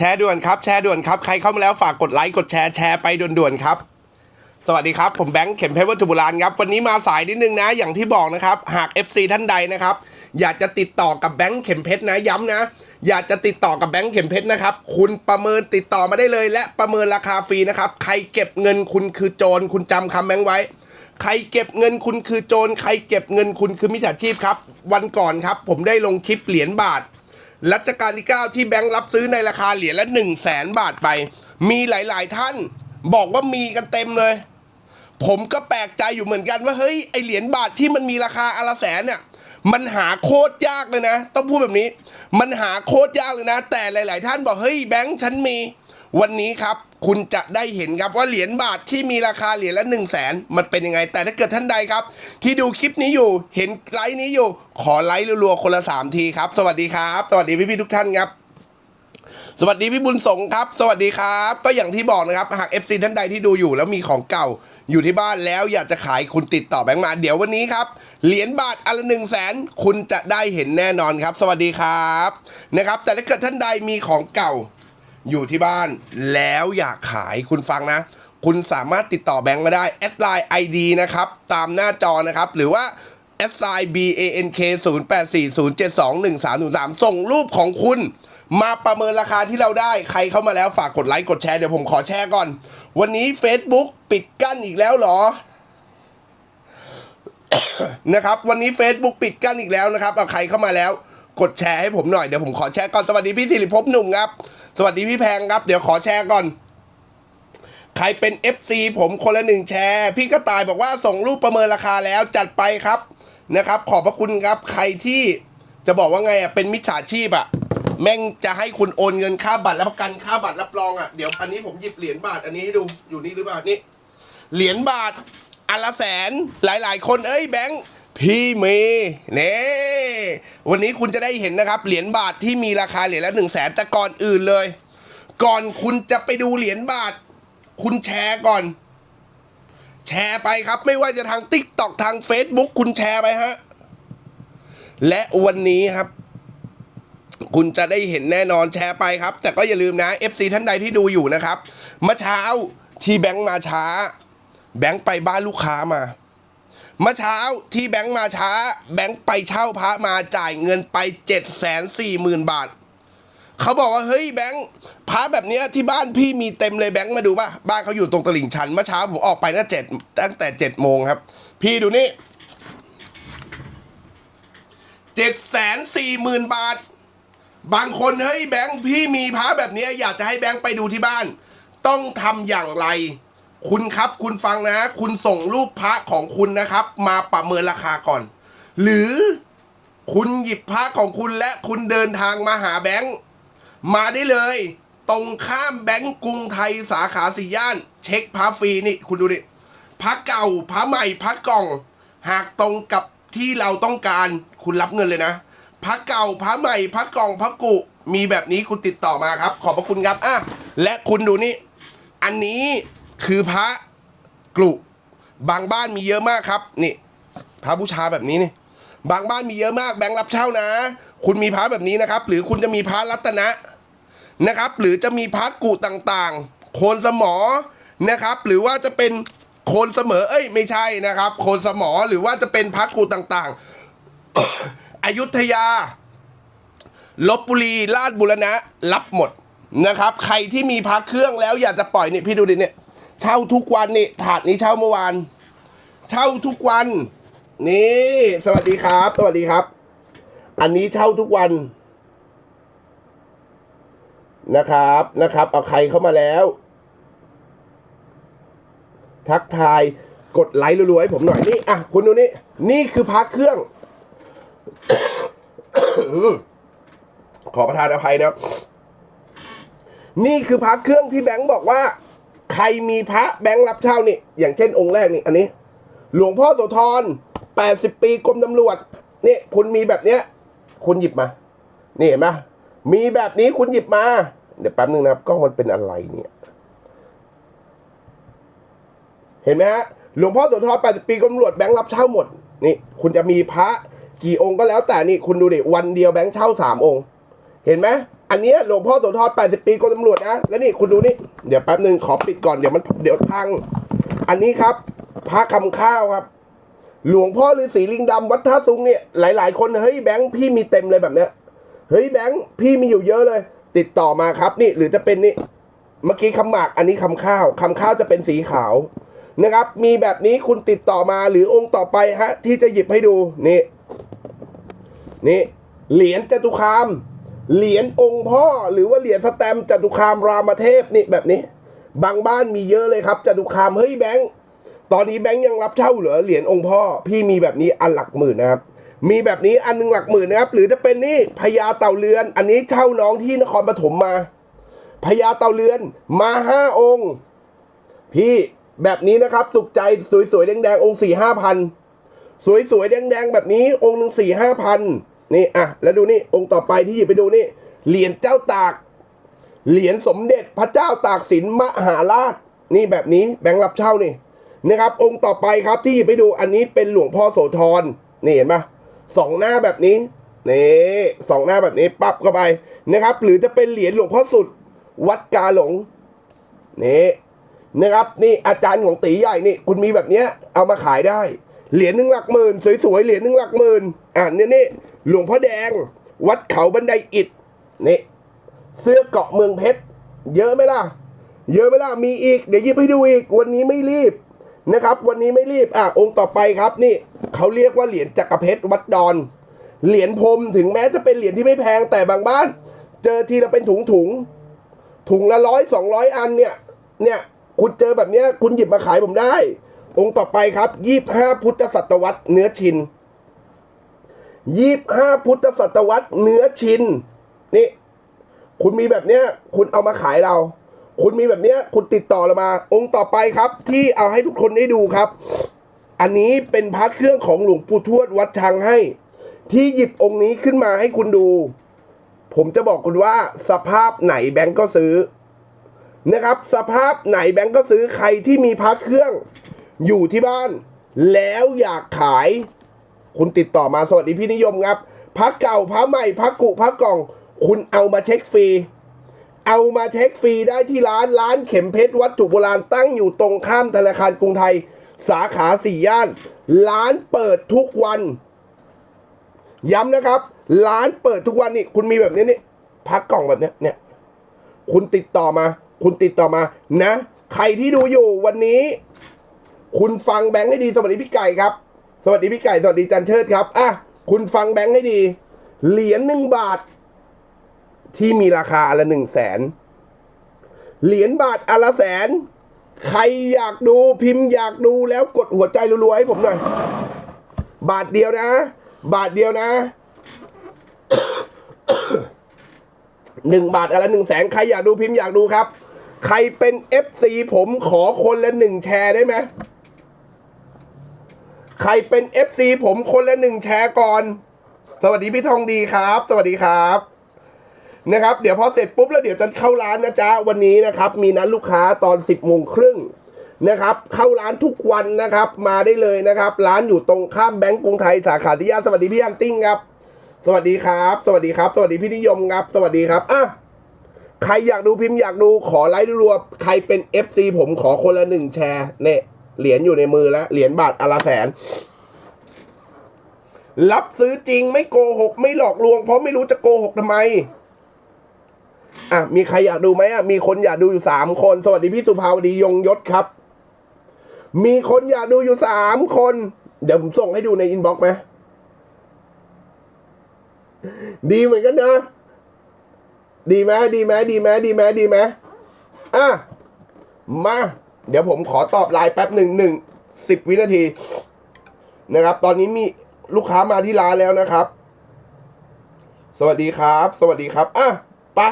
แชร์ด่วนครับ แชร์ด่วนครับ ใครเข้ามาแล้วฝากกดไลค์กดแชร์แชร์ไปด่วนๆครับ สวัสดีครับ ผมแบงค์เข็มเพชรวัตถุโบราณครับ วันนี้มาสายนิดนึงนะ อย่างที่บอกนะครับ หาก FC ท่านใดนะครับ อยากจะติดต่อกับแบงค์เข็มเพชรนะย้ำนะ อยากจะติดต่อกับแบงค์เข็มเพชรนะครับ คุณประเมินติดต่อมาได้เลย และประเมินราคาฟรีนะครับ ใครเก็บเงินคุณคือโจรคุณจำคำแบงค์ไว้ ใครเก็บเงินคุณคือโจร ใครเก็บเงินคุณคือมิจฉาชีพครับ วันก่อนครับ ผมได้ลงคลิปเหรียญบาท รัชกาลที่ 9 ที่แบงค์รับซื้อในราคาเหรียญละ 1 0 0 0 0แสนบาทไป มีหลาย ๆ ท่านบอกว่ามีกันเต็มเลย ผมก็แปลกใจอยู่เหมือนกันว่าเฮ้ยไอเหรียญบาทที่มันมีราคาอละแสนเนี่ยมันหาโคตรยากเลยนะ ต้องพูดแบบนี้ มันหาโคตรยากเลยนะ แต่หลาย ๆ ท่านบอกเฮ้ยแบงค์ฉันมี วันนี้ครับ คุณจะได้เห็นครับว่าเหรียญบาทที่มีราคาเหรียญละ 1 0 0 0 0แสนมันเป็นยังไง แต่ถ้าเกิดท่านใดครับ ที่ดูคลิปนี้อยู่เห็นไลฟ์นี้อยู่ ขอไลค์รัวๆคนละสามทีครับ สวัสดีครับ สวัสดีพี่ๆทุกท่านครับสวัสดีพี่บุญสงครับ สวัสดีครับ ก็อย่างที่บอกนะครับ หาก FC ท่านใดที่ดูอยู่แล้วมีของเก่าอยู่ที่บ้านแล้วอยากจะขายคุณติดต่อแบงค์มาเดี๋ยววันนี้ครับ เหรียญบาทอันละหนึ่งแสนคุณจะได้เห็นแน่นอนครับ สวัสดีครับนะครับ แต่ถ้าเกิดท่านใดมีของเก่า อยู่ที่บ้านแล้วอยากขายคุณฟังนะ คุณสามารถติดต่อแบงค์มาได้แอดไลน์ ID นะครับ ตามหน้าจอนะครับ หรือว่า s i b a n k 0 8 4 0 7 2 1 3 0 3 ส่งรูปของคุณ มาประเมินราคาที่เราได้ ใครเข้ามาแล้วฝากกดไลค์กดแชร์เดี๋ยวผมขอแชร์ก่อน วันนี้ Facebook ปิดกั้นอีกแล้วเหรอนะครับ วันนี้ Facebook ปิดกั้นอีกแล้วนะครับเอาใครเข้ามาแล้ว กดแชร์ให้ผมหน่อย เดี๋ยวผมขอแชร์ก่อน สวัสดีพี่สิริภพหนุ่มครับ สวัสดีพี่แพงครับ เดี๋ยวขอแชร์ก่อน ใครเป็น FC ผมคนละหนึ่งแชร์ พี่กระต่ายบอกว่าส่งรูปประเมินราคาแล้วจัดไปครับนะครับ ขอบพระคุณครับใครที่จะบอกว่าไงอะเป็นมิจฉาชีพอะ แม่งจะให้คุณโอนเงินค่าบัตรรับประกันค่าบัตรรับรองอะเดี๋ยวอันนี้ผมหยิบเหรียญบาทอันนี้ให้ดูอยู่นี่หรือเปล่านี่เหรียญบาทอันละแสนหลาย ๆ คนเอ้ยแบงค์ พี่มีเน่วันนี้คุณจะได้เห็นนะครับ เหรียญบาทที่มีราคาเหรียญละหนึ่งแสนแต่ก่อนอื่นเลย ก่อนคุณจะไปดูเหรียญบาท คุณแชร์ก่อน แชร์ไปครับ ไม่ว่าจะทาง t ิ k t o k ทาง Facebook คุณแชร์ไปฮะ และวันนี้ครับ คุณจะได้เห็นแน่นอนแชร์ไปครับ แต่ก็อย่าลืมนะ FC ท่านใดที่ดูอยู่นะครับเมื่อเช้าที่แบงค์มาช้า แบงค์ไปบ้านลูกค้ามา เมื่อเช้าที่แบงค์มาช้า แบงค์ไปเช่าพระมาจ่ายเงินไป7จ็ดแสนสี่หมื่นบาท เขาบอกว่าเฮ้ยแบงค์พระแบบเนี้ยที่บ้านพี่มีเต็มเลยแบงค์มาดูป่ะบ้านเขาอยู่ตรงตลิ่งชันเมื่อเช้าผมออกไปตั้งเจ็ดตั้งแต่เจ็ดโมงครับ พี่ดูนี่เจ็ดแสนสี่หมื่นบาท บางคนเฮ้ยแบงค์พี่มีพระแบบนี้อยากจะให้แบงค์ไปดูที่บ้าน ต้องทำอย่างไร คุณครับคุณฟังนะ คุณส่งรูปพระของคุณนะครับ มาประเมินราคาก่อน หรือคุณหยิบพระของคุณและคุณเดินทางมาหาแบงค์มาได้เลย ตรงข้ามแบงก์กรุงไทยสาขาสี่ย่าน เช็คพระฟรีนี่คุณดูดิพระเก่าพระใหม่พระกล่อง หากตรงกับที่เราต้องการคุณรับเงินเลยนะพระเก่าพระใหม่พระกล่องพระกุมีแบบนี้คุณติดต่อมาครับ ขอบพระคุณครับอะและคุณดูนี่ อันนี้ คือพระกลุบางบ้านมีเยอะมากครับ นี่ พระบูชาแบบนี้นี่บางบ้านมีเยอะมากแบงค์รับเช่านะ คุณมีพระแบบนี้นะครับ หรือคุณจะมีพระรัตนะนะครับ หรือจะมีพระกุต่างๆ โคนสมอนะครับ หรือว่าจะเป็นโคนเสมอ เอ้ย ไม่ใช่นะครับ โคนสมอหรือว่าจะเป็นพระกุต่างๆ อยุธยาลบบุรีราชบุรณะรับหมดนะครับ ใครที่มีพระเครื่องแล้วอยากจะปล่อยนี่พี่ดูดิเนี่ย เช่าทุกวันนี่ถาดนี้เช่าเมื่อวาน เช่าทุกวัน นี่ สวัสดีครับ สวัสดีครับ อันนี้เช่าทุกวันนะครับนะครับ เอาใครเข้ามาแล้ว ทักทายกดไลค์รัวๆให้ผมหน่อยนี่อะคุณดูนี่นี่คือพักเครื่อง ขอประทานอภัยนะนี่คือพระเครื่องที่แบงค์บอกว่า ใครมีพระแบงค์รับเช่านี่ อย่างเช่นองค์แรกนี่อันนี้ หลวงพ่อโสธร80ปีกรมตำรวจนี่คุณมีแบบเนี้ย คุณหยิบมา นี่เห็นไหมมีแบบนี้คุณหยิบมา เดี๋ยวแป๊บนึงนะครับกล้องมันเป็นอะไรเนี่ย เห็นไหมฮะหลวงพ่อโสธร80ปีกรมตำรวจแบงค์รับเช่าหมด นี่ คุณจะมีพระกี่องค์ก็แล้วแต่นี่คุณดูดิวันเดียวแบงค์เช่าสามองค์ เห็นไหม อันเนี้ยหลวงพ่อโสธร80 ปีกรมตำรวจนะ แล้วนี่คุณดูนี่ เดี๋ยวแป๊บหนึ่งขอปิดก่อนเดี๋ยวมันเดี๋ยวพัง อันนี้ครับพระคำข้าวครับ หลวงพ่อฤาษีลิงดำวัดท่าซุงเนี่ย หลาย ๆ คนเฮ้ยแบงค์พี่มีเต็มเลยแบบเนี้ย เฮ้ยแบงค์พี่มีอยู่เยอะเลย ติดต่อมาครับนี่หรือจะเป็นนี่ เมื่อกี้คำหมากอันนี้คำข้าวคำข้าวจะเป็นสีขาวนะครับ มีแบบนี้คุณติดต่อมาหรือองค์ต่อไปฮะ ที่จะหยิบให้ดูนี่นี่เหรียญจตุคาม เหรียญองค์พ่อหรือว่าเหรียญสแตมป์จตุคามรามเทพนี่แบบนี้ บางบ้านมีเยอะเลยครับจตุคามเฮ้ยแบงค์ตอนนี้แบงค์ยังรับเช่าเหรอเหรียญองค์พ่อ พี่มีแบบนี้อันหลักหมื่นนะครับ มีแบบนี้อันหนึงหลักหมื่นนะครับ หรือจะเป็นนี่พญาเต่าเรือน อันนี้เช่าน้องที่นครปฐมมาพญาเต่าเรือนมาห้าองค์ พี่แบบนี้นะครับสุขใจสวยๆแดงๆองค์สี่ห้าพันสวยๆแดงๆแบบนี้องค์หนึ่งสี่ห้าพัน นี่อะแล้วดูนี่องค์ต่อไปที่หยิบไปดูนี่เหรียญเจ้าตาก เหรียญสมเด็จพระเจ้าตากสินมหาราช นี่แบบนี้แบงค์รับเช่านี่นะครับ องค์ต่อไปครับที่หยิบไปดูอันนี้เป็นหลวงพ่อโสธรนี่เห็นปะสองหน้าแบบนี้นี่สองหน้าแบบนี้ปั๊บเข้าไปนะครับ หรือจะเป็นเหรียญหลวงพ่อสุดวัดกาหลงนี่นะครับนี่อาจารย์ของตีใหญ่นี่คุณมีแบบเนี้ยเอามาขายได้ เหรียญหนึ่งหลักหมื่นสวยๆเหรียญหนึ่งหลักหมื่นอ่านี่นี่ หลวงพ่อแดง วัดเขาบันไดอิฐนี่เสื้อเกาะเมืองเพชรเยอะไหมล่ะ เยอะไหมล่ะมีอีก เดี๋ยวหยิบให้ดูอีก วันนี้ไม่รีบนะครับ วันนี้ไม่รีบอะองค์ต่อไปครับนี่เขาเรียกว่าเหรียญจักรเพชรวัดดอน เหรียญพรมถึงแม้จะเป็นเหรียญที่ไม่แพงแต่บางบ้าน เจอทีละเป็นถุงถุงถุงละร้อยสองร้อยอันเนี่ยเนี่ยคุณเจอแบบเนี้ยคุณหยิบมาขายผมได้ องค์ต่อไปครับยี่ห้าพุทธศตวรรษเนื้อชิน ยี่ห้าพุทธศตวรรษเนื้อชินนี่ คุณมีแบบเนี้ย คุณเอามาขายเรา คุณมีแบบเนี้ย คุณติดต่อเรามา องค์ต่อไปครับ ที่เอาให้ทุกคนได้ดูครับ อันนี้เป็นพระเครื่องของหลวงปู่ทวดวัดชังให้ ที่หยิบองค์นี้ขึ้นมาให้คุณดู ผมจะบอกคุณว่า สภาพไหนแบงก์ก็ซื้อนะครับ สภาพไหนแบงก์ก็ซื้อใครที่มีพระเครื่อง อยู่ที่บ้าน แล้วอยากขาย คุณติดต่อมาสวัสดีพี่นิยมครับพระเก่าพระใหม่พระกุพระกล่อง คุณเอามาเช็คฟรีเอามาเช็คฟรีได้ที่ร้านร้านเข็มเพชรวัตถุโบราณตั้งอยู่ตรงข้ามธนาคารกรุงไทย สาขาสี่ย่าน ร้านเปิดทุกวัน ย้ำนะครับ ร้านเปิดทุกวันนี่คุณมีแบบนี้นี่พักกล่องแบบนี้เนี่ย คุณติดต่อมา คุณติดต่อมานะ ใครที่ดูอยู่วันนี้ คุณฟังแบงค์ให้ดีสวัสดีพี่ไก่ครับ สวัสดีพี่ไก่ สวัสดีจันเชิดครับ อะ คุณฟังแบงค์ให้ดี เหรียญหนึ่งบาท ที่มีราคาอนละหนึ่งแสน เหรียญบาทอนละแสน ใครอยากดูพิมพ์อยากดูแล้วกดหัวใจรัวๆให้ผมหน่อย บาทเดียวนะ บาทเดียวนะหนึ่งบาทอะไรหนึ่งแสนใครอยากดูพิมพ์อยากดูครับ ใครเป็น FC ผมขอคนละหนึ่งแชร์ได้ไหม ใครเป็น FC ผมคนละหนึ่งแชร์ก่อน สวัสดีพี่ทองดีครับ สวัสดีครับนะครับ เดี๋ยวพอเสร็จปุ๊บแล้วเดี๋ยวจะเข้าร้านนะจ๊ะวันนี้นะครับ มีนัดลูกค้าตอน 10บโมงครึ่งนะครับ เข้าร้านทุกวันนะครับ มาได้เลยนะครับ ร้านอยู่ตรงข้ามแบงก์กรุงไทยสาขาที่ย่านสวัสดีพี่ฮันติ้งครับ สวัสดีครับ สวัสดีครับ สวัสดีพี่นิยมครับ สวัสดีครับอะใครอยากดูพิมพ์อยากดูขอไลค์รัวใครเป็น FC ผมขอคนละหนึ่งแชร์เนี่ย เหรียญอยู่ในมือแล้ว เหรียญบาทอละแสน รับซื้อจริงไม่โกหก ไม่หลอกลวง เพราะไม่รู้จะโกหกทำไม อะ มีใครอยากดูไหมอะ มีคนอยากดูอยู่สามคน สวัสดีพี่สุภาวดียงยศครับ มีคนอยากดูอยู่สามคน เดี๋ยวผมส่งให้ดูในอินบ็อกซ์ไหมดีเหมือนกันนะ ดีไหมดีไหมดีไหมดีไหมดีไหมอะ มา เดี๋ยวผมขอตอบไลน์แป๊บหนึ่งหนึ่งสิบวินาทีนะครับ ตอนนี้มีลูกค้ามาที่ร้านแล้วนะครับ สวัสดีครับ สวัสดีครับอะปะ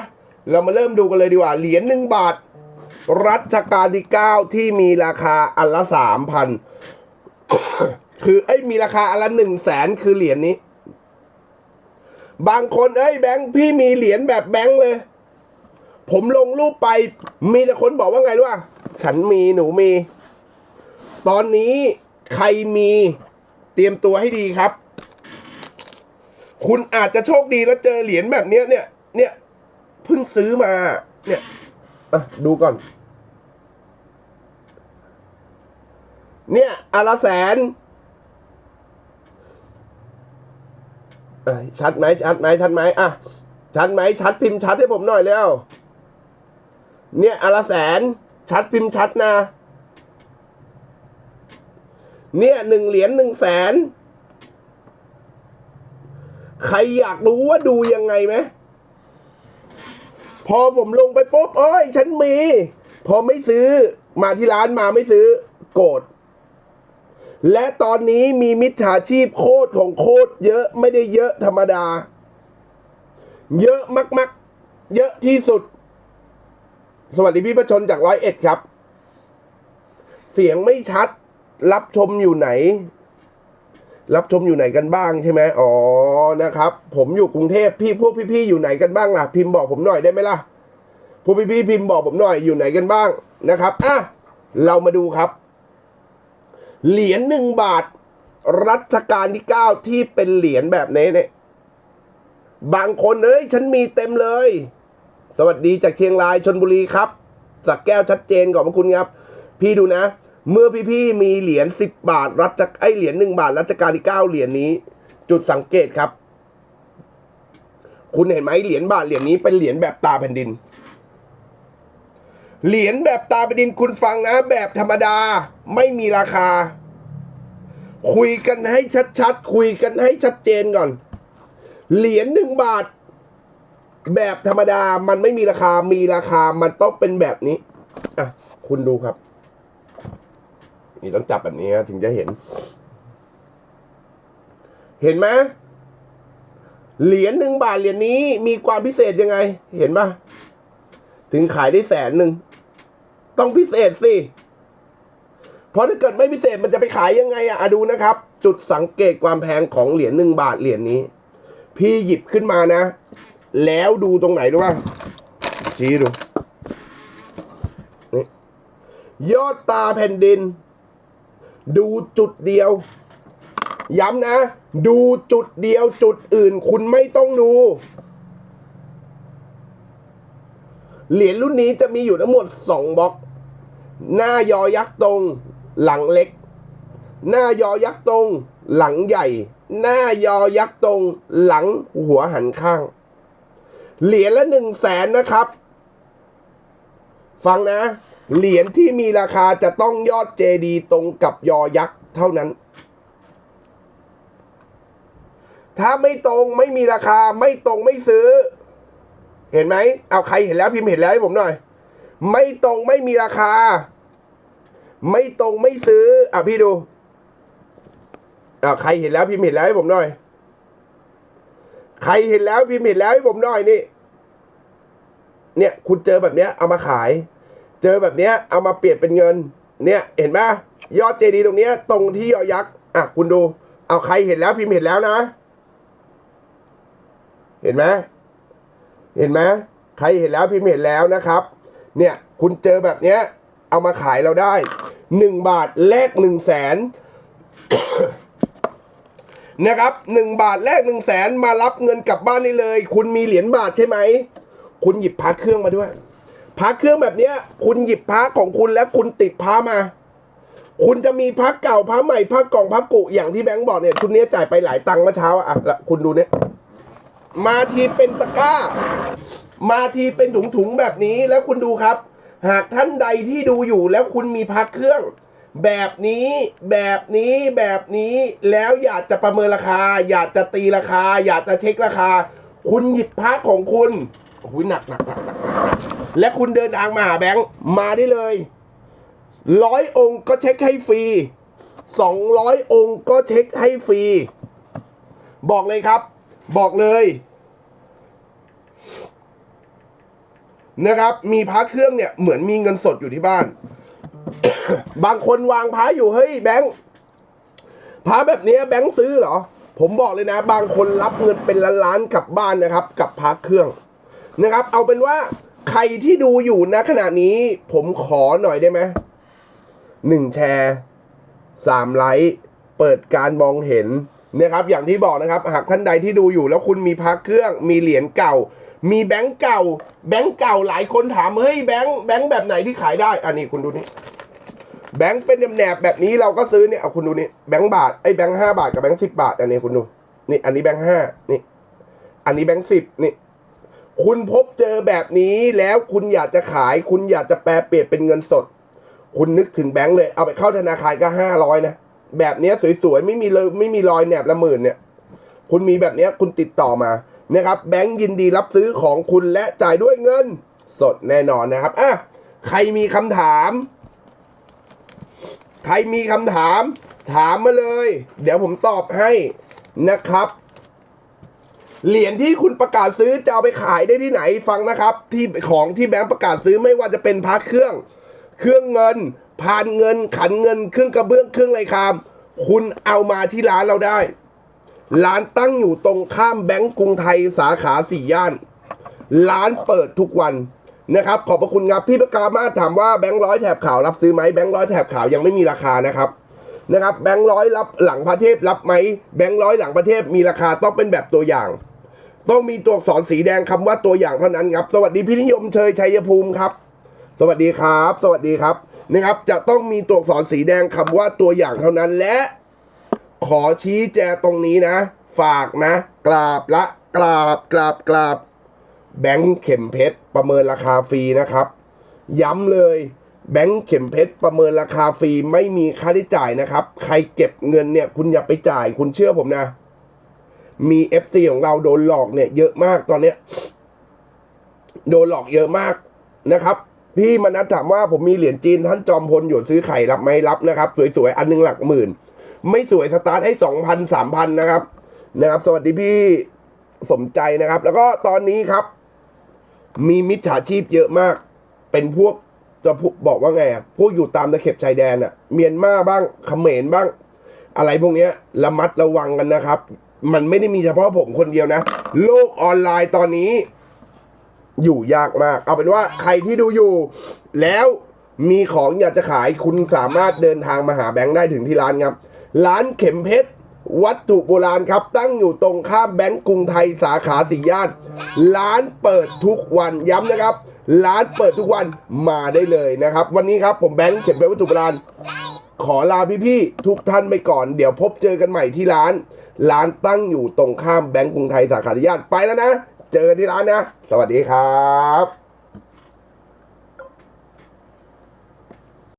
เรามาเริ่มดูกันเลยดีกว่า เหรียญหนึ่งบาท รัชกาลที่เก้าที่มีราคาอันละสามพันคือเอ้ยมีราคาอันละหนึ่งแสนคือเหรียญนี้ บางคนเอ้ยแบงค์พี่มีเหรียญแบบแบงค์เลย ผมลงรูปไป มีแต่คนบอกว่าไงรู้ป่ะฉันมีหนูมี ตอนนี้ใครมีเตรียมตัวให้ดีครับ คุณอาจจะโชคดีแล้วเจอเหรียญแบบเนี้ยเนี่ย เนี่ยเพิ่งซื้อมา เนี่ยอะดูก่อน เนี่ยอนละแสนชัดไหมชัดไหมชัดไหมอะชัดไหมชัดพิมพ์ชัดให้ผมหน่อยเร็ว เนี่ยอละแสนชัดพิมพ์ชัดนะ เนี่ยหนึ่งเหรียญหนึ่งแสนใครอยากรู้ว่าดูยังไงไหมพอผมลงไปปุ๊บเอ้ย ฉันมี พอไม่ซื้อมาที่ร้านมาไม่ซื้อ โกรธและตอนนี้มีมิจฉาชีพโคตรของโคตรเยอะไม่ได้เยอะธรรมดา เยอะมาก ๆ เยอะที่สุด สวัสดีพี่ประชนจากร้อยเอ็ดครับ เสียงไม่ชัด รับชมอยู่ไหน รับชมอยู่ไหนกันบ้างใช่ไหมอ๋อนะครับ ผมอยู่กรุงเทพพี่พวกพี่ๆอยู่ไหนกันบ้างล่ะ พิมพ์บอกผมหน่อยได้ไหมล่ะพวกพี่ๆพิมพ์บอกผมหน่อยอยู่ไหนกันบ้างนะครับอะเรามาดูครับ เหรียญหนึ่งบาท รัชกาลที่เก้าที่เป็นเหรียญแบบนี้เนี่ยบางคนเอ้ยฉันมีเต็มเลย สวัสดีจากเชียงรายชนบุรีครับสักแก้วชัดเจนขอบพระคุณครับ พี่ดูนะ เมื่อพี่ๆมีเหรียญสิบบาทรัชไอเหรียญหนึ่งบาทรัชกาลที่เก้าเหรียญนี้ จุดสังเกตครับ คุณเห็นไหมเหรียญบาทเหรียญนี้เป็นเหรียญแบบตาแผ่นดิน เหรียญแบบตาแผ่นดินคุณฟังนะ แบบธรรมดาไม่มีราคา คุยกันให้ชัดๆคุยกันให้ชัดเจนก่อน เหรียญหนึ่งบาท แบบธรรมดามันไม่มีราคา มีราคา มันต้องเป็นแบบนี้ อะ คุณดูครับ นี่ต้องจับแบบนี้ถึงจะเห็น เห็นไหมเหรียญหนึ่งบาทเหรียญนี้มีความพิเศษยังไง เห็นปะถึงขายได้แสนหนึ่ง ต้องพิเศษสิ เพราะถ้าเกิดไม่พิเศษมันจะไปขายยังไงอะอะดูนะครับ จุดสังเกตความแพงของเหรียญหนึ่งบาทเหรียญนี้ พี่หยิบขึ้นมานะ แล้วดูตรงไหนรู้ป่ะชี้ดูนี่ยอดตาแผ่นดิน ดูจุดเดียว ย้ำนะ ดูจุดเดียวจุดอื่นคุณไม่ต้องดู เหรียญรุ่นนี้จะมีอยู่ทั้งหมดสองบล็อก หน้ายอยักษ์ตรง หลังเล็ก หน้ายอยักษ์ตรง หลังใหญ่ หน้ายอยักษ์ตรง หลังหัวหันข้าง เหรียญละหนึ่งแสนนะครับ ฟังนะ เหรียญที่มีราคาจะต้องยอดเจดีตรงกับยอยักษ์เท่านั้น ถ้าไม่ตรงไม่มีราคาไม่ตรงไม่ซื้อ เห็นไหม เอาใครเห็นแล้วพิมพ์เห็นแล้วให้ผมหน่อย ไม่ตรงไม่มีราคา ไม่ตรงไม่ซื้อ อะพี่ดูอะใครเห็นแล้วพิมพ์เห็นแล้วให้ผมหน่อย ใครเห็นแล้วพิมพ์เห็นแล้วให้ผมหน่อยนี่ เนี่ย คุณเจอแบบเนี้ย เอามาขาย เจอแบบเนี้ย เอามาเปลี่ยนเป็นเงิน เนี่ย เห็นไหมยอดเจดีตรงเนี้ย ตรงที่ยอยักษ์อะคุณดู เอาใครเห็นแล้วพิมพ์เห็นแล้วนะ เห็นไหมเห็นไหมใครเห็นแล้วพิมพ์เห็นแล้วนะครับ เนี่ย คุณเจอแบบเนี้ย เอามาขายเราได้หนึ่งบาทแลกหนึ่งแสน นะครับหนึ่งบาทแลกหนึ่งแสนมารับเงินกลับบ้านได้เลย คุณมีเหรียญบาทใช่ไหม คุณหยิบพระเครื่องมาด้วยพระเครื่องแบบเนี้ย คุณหยิบพระของคุณแล้วคุณติดพระมา คุณจะมีพระเก่าพระใหม่พระกล่องพระกุอย่างที่แบงค์บอกเนี่ยชุดนี้จ่ายไปหลายตังค์เมื่อเช้าอะอะละคุณดูเนี่ยมาทีเป็นตะกร้า มาทีเป็นถุงถุงๆแบบนี้แล้วคุณดูครับ หากท่านใดที่ดูอยู่แล้วคุณมีพักเครื่อง แบบนี้แบบนี้แบบนี้แล้วอยากจะประเมินราคา อยากจะตีราคา อยากจะเช็คราคา คุณหยิบพักของคุณโอ้โหนักหนักหนักหนักหนักและคุณเดินทางมาหาแบงค์มาได้เลยร้อยองค์ก็เช็คให้ฟรีสองร้อยองค์ก็เช็คให้ฟรี บอกเลยครับ บอกเลยนะครับ มีพระเครื่องเนี่ยเหมือนมีเงินสดอยู่ที่บ้าน บางคนวางพระอยู่เฮ้ยแบงค์พระแบบนี้แบงค์ซื้อเหรอ ผมบอกเลยนะ บางคนรับเงินเป็นล้านๆกลับบ้านนะครับ กับพระเครื่องนะครับ เอาเป็นว่าใครที่ดูอยู่นะขณะนี้ ผมขอหน่อยได้ไหมหนึ่งแชร์สามไลค์เปิดการมองเห็นนะครับ อย่างที่บอกนะครับ หากท่านใดที่ดูอยู่แล้วคุณมีพระเครื่องมีเหรียญเก่า มีแบงก์เก่า แบงก์เก่าหลายคนถามเฮ้ยแบงก์แบงก์แบบไหนที่ขายได้ อันนี้คุณดูนี่แบงก์เป็นแหนบแบบนี้เราก็ซื้อเนี่ยเอาคุณดูนี่แบงก์บาทไอ้แบงก์ห้าบาทกับแบงก์สิบบาท อันนี้คุณดูนี่ อันนี้แบงก์ห้านี่ อันนี้แบงก์สิบนี่ คุณพบเจอแบบนี้แล้วคุณอยากจะขาย คุณอยากจะแปลเปลี่ยนเป็นเงินสด คุณนึกถึงแบงก์เลย เอาไปเข้าธนาคารก็ห้าร้อยนะแบบเนี้ยสวยๆไม่มีเลยไม่มีรอยแหนบละหมื่นเนี่ย คุณมีแบบเนี้ยคุณติดต่อมา นะครับแบงก์ยินดีรับซื้อของคุณและจ่ายด้วยเงิน สดแน่นอนนะครับอะใครมีคำถาม ใครมีคำถาม ถามมาเลย เดี๋ยวผมตอบให้นะครับเหรียญที่คุณประกาศซื้อจะเอาไปขายได้ที่ไหนฟังนะครับ ที่ของที่แบงก์ประกาศซื้อไม่ว่าจะเป็นพักเครื่อง เครื่องเงินผ่านเงินขันเงิน เครื่องกระเบื้องเครื่องไรคาม คุณเอามาที่ร้านเราได้ ร้านตั้งอยู่ตรงข้ามแบงก์กรุงไทยสาขาสี่ย่าน ร้านเปิดทุกวันนะครับ ขอบพระคุณครับพี่ประกามาถามว่าแบงค์ร้อยแถบขาวรับซื้อไหมแบงค์ร้อยแถบขาวยังไม่มีราคานะครับนะครับ แบงค์ร้อยรับหลังประเทศรับไหมแบงค์ร้อยหลังประเทศมีราคาต้องเป็นแบบตัวอย่าง ต้องมีตัวอักษรสีแดงคำว่าตัวอย่างเท่านั้นครับสวัสดีพี่นิยมเชยชัยภูมิครับ สวัสดีครับ สวัสดีครับนะครับ จะต้องมีตัวอักษรสีแดงคำว่าตัวอย่างเท่านั้นและ ขอชี้แจงตรงนี้นะ ฝากนะ กราบละกราบกราบกราบ แบงค์เข็มเพชรประเมินราคาฟรีนะครับ ย้ำเลยแบงค์เข็มเพชรประเมินราคาฟรีไม่มีค่าใช้จ่ายนะครับ ใครเก็บเงินเนี่ยคุณอย่าไปจ่ายคุณเชื่อผมนะ มี FC ของเราโดนหลอกเนี่ยเยอะมากตอนเนี้ย โดนหลอกเยอะมากนะครับ พี่มนัสถามว่าผมมีเหรียญจีนท่านจอมพลหยวนซื้อไข่รับไหมรับนะครับ สวยๆ อันหนึงหลักหมื่น ไม่สวยสตาร์ทให้สองพันสามพันนะครับ นะครับ สวัสดีพี่สมใจนะครับ แล้วก็ตอนนี้ครับ มีมิจฉาชีพเยอะมาก เป็นพวกจะบอกว่าไงอะพวกอยู่ตามตะเข็บชายแดนอะเมียนมาบ้างเขมรบ้าง อะไรพวกเนี้ยระมัดระวังกันนะครับ มันไม่ได้มีเฉพาะผมคนเดียวนะ โลกออนไลน์ตอนนี้ อยู่ยากมาก เอาเป็นว่าใครที่ดูอยู่ แล้วมีของอยากจะขายคุณสามารถเดินทางมาหาแบงค์ได้ถึงที่ร้านครับ ร้านเข็มเพชรวัตถุโบราณครับ ตั้งอยู่ตรงข้ามแบงก์กรุงไทยสาขาสี่ย่านร้านเปิดทุกวันย้ำนะครับ ร้านเปิดทุกวันมาได้เลยนะครับ วันนี้ครับผมแบงค์เข็มเพชรวัตถุโบราณ ขอลาพี่ๆทุกท่านไปก่อน เดี๋ยวพบเจอกันใหม่ที่ร้าน ร้านตั้งอยู่ตรงข้ามแบงก์กรุงไทยสาขาที่ย่านไปแล้วนะ เจอกันที่ร้านนะ สวัสดีครับ